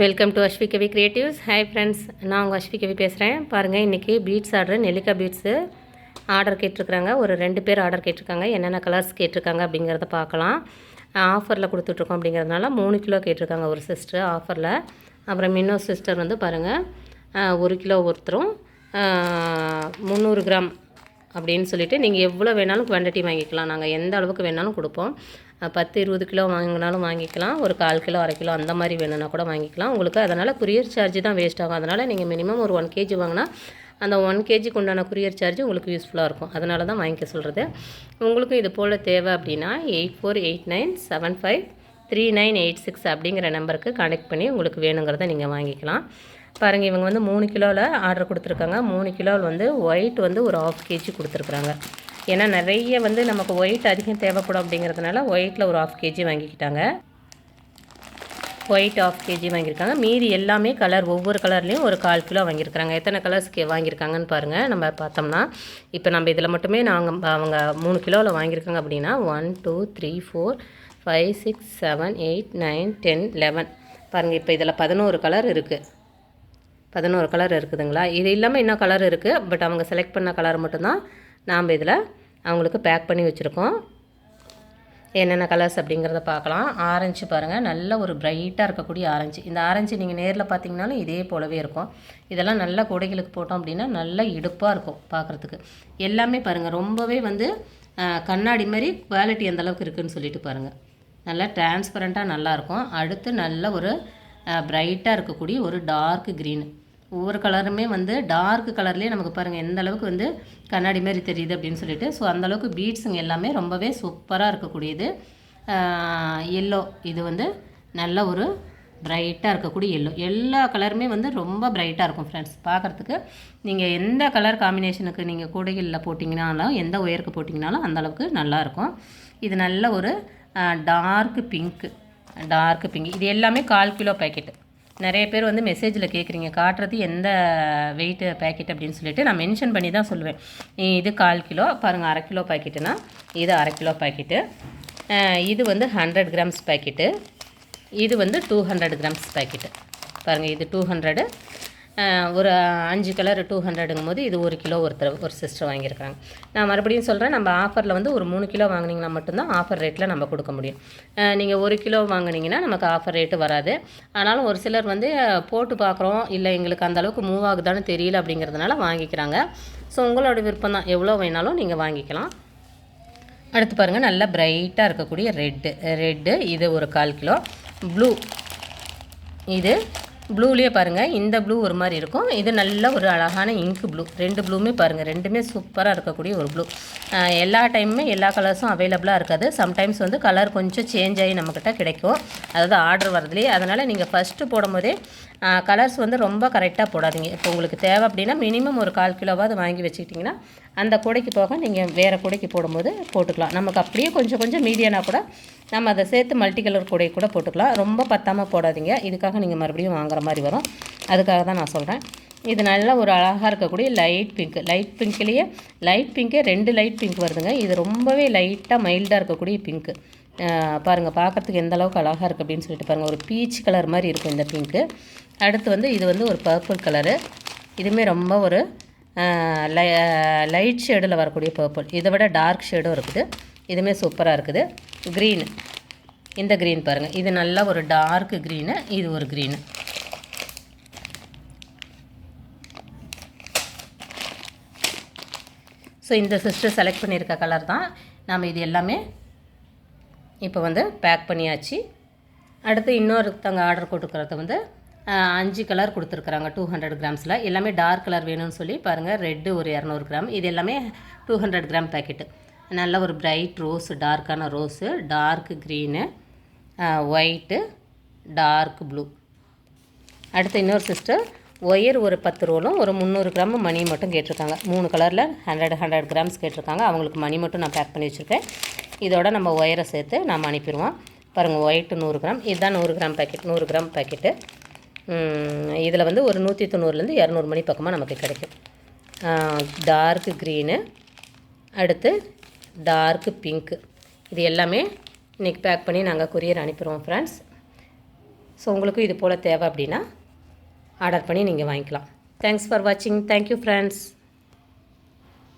Welcome to Aswi Kavi creatives hi friends நான் உங்கள் அஸ்வி கவி பேசுகிறேன் பாருங்கள் இன்றைக்கி பீட்ஸ் ஆர்டர் நெல்லிக்காய் பீட்ஸு ஆர்டர் கேட்டிருக்கிறாங்க. ஒரு ரெண்டு பேர் ஆர்டர் கேட்டிருக்காங்க. என்னென்ன கலர்ஸ் கேட்டிருக்காங்க அப்படிங்கிறத பார்க்கலாம். ஆஃபரில் கொடுத்துட்ருக்கோம் அப்படிங்கிறதுனால மூணு கிலோ கேட்டிருக்காங்க ஒரு சிஸ்டர் ஆஃபரில் அப்புறம் இன்னொரு சிஸ்டர் வந்து பாருங்கள் ஒரு கிலோ ஒருத்தரும் முந்நூறு கிராம் அப்படின்னு சொல்லிட்டு நீங்கள் எவ்வளோ வேணாலும் குவான்டிட்டி வாங்கிக்கலாம். நாங்கள் எந்த அளவுக்கு வேணாலும் கொடுப்போம். பத்து இருபது கிலோ வாங்கினாலும் வாங்கிக்கலாம். ஒரு கால் கிலோ அரை கிலோ அந்த மாதிரி வேணும்னா கூட வாங்கிக்கலாம். உங்களுக்கு அதனால் குரியர் சார்ஜ் தான் வேஸ்ட் ஆகும். அதனால் நீங்கள் மினிமம் ஒரு ஒன் கேஜி வாங்கினா அந்த ஒன் கேஜிக்கு உண்டான குரியர் சார்ஜ் உங்களுக்கு யூஸ்ஃபுல்லாக இருக்கும். அதனால தான் வாங்கிக்க சொல்கிறது உங்களுக்கும் இது போல் தேவை அப்படின்னா eight four eight nine seven five three nine eight six அப்படிங்கிற நம்பருக்கு கான்டெக்ட் பண்ணி உங்களுக்கு வேணுங்கிறத நீங்கள் வாங்கிக்கலாம். பாருங்கள் இவங்க வந்து மூணு கிலோவில் ஆர்டர் கொடுத்துருக்காங்க. மூணு கிலோவில் வந்து ஒயிட் வந்து ஒரு ஆஃப் கேஜி கொடுத்துருக்குறாங்க. ஏன்னா நிறைய வந்து நமக்கு ஒயிட் அதிகம் தேவைப்படும் அப்படிங்கிறதுனால ஒயிட்டில் ஒரு ஆஃப் கேஜி வாங்கிக்கிட்டாங்க. ஒயிட் ஆஃப் கேஜி வாங்கியிருக்காங்க. மீதி எல்லாமே கலர் ஒவ்வொரு கலர்லேயும் ஒரு கால் கிலோ வாங்கியிருக்காங்க எத்தனை கலர்ஸ் வாங்கியிருக்காங்கன்னு பாருங்கள் நம்ம பார்த்தோம்னா இப்போ நம்ம இதில் மட்டுமே நாங்கள் அவங்க மூணு கிலோவில் வாங்கியிருக்காங்க அப்படின்னா one two three four five six seven eight nine ten eleven பாருங்கள் இப்போ இதில் பதினோரு கலர் இருக்குது பதினோரு கலர் இருக்குதுங்களா? இது இல்லாமல் இன்னும் கலர் இருக்குது பட் அவங்க செலக்ட் பண்ண கலர் மட்டும்தான் நாம் இதில் அவங்களுக்கு பேக் பண்ணி வச்சுருக்கோம். என்னென்ன கலர்ஸ் அப்படிங்கிறத பார்க்கலாம். ஆரஞ்சு பாருங்கள் நல்ல ஒரு பிரைட்டாக இருக்கக்கூடிய ஆரஞ்சு இந்த ஆரஞ்சு நீங்கள் நேரில் பார்த்தீங்கனாலும் இதே போலவே இருக்கும். இதெல்லாம் நல்லா கொடைகளுக்கு போட்டோம் அப்படின்னா நல்லா இடுப்பாக இருக்கும் பார்க்குறதுக்கு. எல்லாமே பாருங்கள் ரொம்பவே வந்து கண்ணாடி மாதிரி குவாலிட்டி எந்த அளவுக்கு இருக்குதுன்னு சொல்லிட்டு பாருங்கள் நல்லா டிரான்ஸ்பரண்ட்டாக நல்லாயிருக்கும் அடுத்து நல்ல ஒரு பிரைட்டாக இருக்கக்கூடிய ஒரு டார்க் க்ரீன் ஒவ்வொரு கலருமே வந்து டார்க் கலர்லேயே நமக்கு பாருங்கள் எந்த அளவுக்கு வந்து கண்ணாடி மாதிரி தெரியுது அப்படின்னு சொல்லிட்டு. ஸோ அந்தளவுக்கு பீட்ஸுங்க எல்லாமே ரொம்பவே சூப்பராக இருக்கக்கூடியது. எல்லோ இது வந்து நல்ல ஒரு பிரைட்டாக இருக்கக்கூடிய எல்லோ எல்லா கலருமே வந்து ரொம்ப பிரைட்டாக இருக்கும் ஃப்ரெண்ட்ஸ் பார்க்குறதுக்கு நீங்கள் எந்த கலர் காம்பினேஷனுக்கு நீங்கள் கூடைகளில் போட்டிங்கனாலும் எந்த ஒயருக்கு போட்டிங்கனாலும் அந்த அளவுக்கு நல்லாயிருக்கும் இது நல்ல ஒரு டார்க் பிங்க்கு டார்க் பிங்க் இது எல்லாமே கால் கிலோ பேக்கெட்டு நிறைய பேர் வந்து மெசேஜில் கேட்குறீங்க காட்டுறது எந்த வெயிட்டு பேக்கெட் அப்படின்னு சொல்லிட்டு நான் மென்ஷன் பண்ணி தான் சொல்லுவேன். இது கால் கிலோ பாருங்கள் அரை கிலோ பேக்கெட்டுனா இது அரை கிலோ பேக்கெட்டு இது வந்து ஹண்ட்ரட் கிராம்ஸ் பேக்கெட்டு இது வந்து டூ ஹண்ட்ரட் கிராம்ஸ் பேக்கெட்டு பாருங்கள் இது டூ ஹண்ட்ரடு ஒரு அஞ்சு கலர் டூ ஹண்ட்ரடுங்கும் போது இது ஒரு கிலோ ஒருத்தர் ஒரு சிஸ்டர் வாங்கியிருக்காங்க. நான் மறுபடியும் சொல்கிறேன் நம்ம ஆஃபரில் வந்து ஒரு மூணு கிலோ வாங்கினீங்கன்னா மட்டும்தான் ஆஃபர் ரேட்டில் நம்ம கொடுக்க முடியும். நீங்கள் ஒரு கிலோ வாங்கினீங்கன்னா நமக்கு ஆஃபர் ரேட்டு வராது. ஆனாலும் ஒரு சிலர் வந்து போட்டு பார்க்குறோம் இல்லை எங்களுக்கு அந்த அளவுக்கு மூவ் ஆகுதான்னு தெரியல அப்படிங்கிறதுனால வாங்கிக்கிறாங்க. ஸோ உங்களோட விருப்பம் தான் எவ்வளோ வேணாலும் நீங்கள் வாங்கிக்கலாம். அடுத்து பாருங்கள் நல்லா பிரைட்டாக இருக்கக்கூடிய ரெட்டு ரெட்டு இது ஒரு கால் கிலோ. ப்ளூ இது ப்ளூலேயே பாருங்கள் இந்த ப்ளூ ஒரு மாதிரி இருக்கும். இது நல்ல ஒரு அழகான இங்கு ப்ளூ ரெண்டு ப்ளூமே பாருங்கள் ரெண்டுமே சூப்பராக இருக்கக்கூடிய ஒரு ப்ளூ எல்லா டைமுமே எல்லா கலர்ஸும் அவைலபிளாக இருக்காது. சம்டைம்ஸ் வந்து கலர் கொஞ்சம் சேஞ்ச் ஆகி நம்மக்கிட்ட கிடைக்கும். அதாவது ஆர்டர் வரதுலேயே அதனால் நீங்கள் ஃபஸ்ட்டு போடும்போதே கலர்ஸ் வந்து ரொம்ப கரெக்டாக போடாதீங்க. இப்போ உங்களுக்கு தேவை அப்படின்னா மினிமம் ஒரு கால் கிலோவாவது வாங்கி வச்சுக்கிட்டிங்கன்னா அந்த கூடைக்கு போக நீங்கள் வேறு கூடைக்கு போடும்போது போட்டுக்கலாம். நமக்கு அப்படியே கொஞ்சம் கொஞ்சம் மீடியானா கூட நம்ம அதை சேர்த்து மல்டி கலர் கூடை கூட போட்டுக்கலாம். ரொம்ப பத்தாமல் போடாதீங்க. இதுக்காக நீங்கள் மறுபடியும் வாங்குற மாதிரி வரும். அதுக்காக தான் நான் சொல்கிறேன் இது நல்லா ஒரு அழகாக இருக்கக்கூடிய லைட் பிங்க் லைட் பிங்க்லேயே லைட் பிங்க்கே ரெண்டு லைட் பிங்க் வருதுங்க. இது ரொம்பவே லைட்டாக மைல்டாக இருக்கக்கூடிய பிங்க்கு பாருங்கள் பார்க்குறதுக்கு எந்த அளவுக்கு அழகாக இருக்குது அப்படின்னு சொல்லிட்டு பாருங்கள் ஒரு பீச் கலர் மாதிரி இருக்கும் இந்த பிங்க்கு அடுத்து வந்து இது வந்து ஒரு பர்பிள் கலரு இதுவுமே ரொம்ப ஒரு லைட் ஷேடில் வரக்கூடிய பர்பிள் இதை விட டார்க் ஷேடும் இருக்குது. இதுவுமே சூப்பராக இருக்குது. க்ரீன் இந்த க்ரீன் பாருங்கள் இது நல்லா ஒரு டார்க் க்ரீனு இது ஒரு க்ரீனு ஸோ இந்த சிஸ்டர் செலக்ட் பண்ணியிருக்க கலர் தான். நாம் இது எல்லாமே இப்போ வந்து பேக் பண்ணியாச்சு. அடுத்து இன்னொருத்தவங்க ஆர்டர் கொடுக்குறது வந்து அஞ்சு கலர் கொடுத்துருக்குறாங்க டூ ஹண்ட்ரட் கிராம்ஸில் எல்லாமே டார்க் கலர் வேணும்னு சொல்லி பாருங்கள் ரெட்டு ஒரு இரநூறு கிராம் இது எல்லாமே டூ ஹண்ட்ரட் கிராம் பேக்கெட்டு நல்ல ஒரு bright rose டார்க்கான rose dark green white dark blue அடுத்து இன்னொரு சிஸ்டர் ஒயர் ஒரு பத்து ரோலும் ஒரு முந்நூறு கிராம் மணி மட்டும் கேட்டிருக்காங்க. மூணு கலரில் ஹண்ட்ரட் ஹண்ட்ரட் கிராம்ஸ் கேட்டிருக்காங்க. அவங்களுக்கு மணி மட்டும் நான் பேக் பண்ணி வச்சுருக்கேன். இதோட நம்ம ஒயரை சேர்த்து நாம் அனுப்பிடுவோம். பாருங்கள் ஒயிட்டு நூறு கிராம் இதுதான் நூறு கிராம் பேக்கெட் நூறு கிராம் பேக்கெட்டு இதில் வந்து ஒரு நூற்றி தொண்ணூறுலேருந்து இரநூறு மணி பக்கமாக நமக்கு கிடைக்கும். டார்க் க்ரீனு அடுத்து டார்க் பிங்க்கு இது எல்லாமே இன்றைக்கி பேக் பண்ணி நாங்கள் கொரியர் அனுப்பிடுவோம் ஃப்ரெண்ட்ஸ் ஸோ உங்களுக்கும் இது போல் தேவை அப்படின்னா ஆர்டர் பண்ணி நீங்கள் வாங்கிக்கலாம். தேங்க்ஸ் ஃபார் வாட்சிங் தேங்க்யூ ஃப்ரெண்ட்ஸ்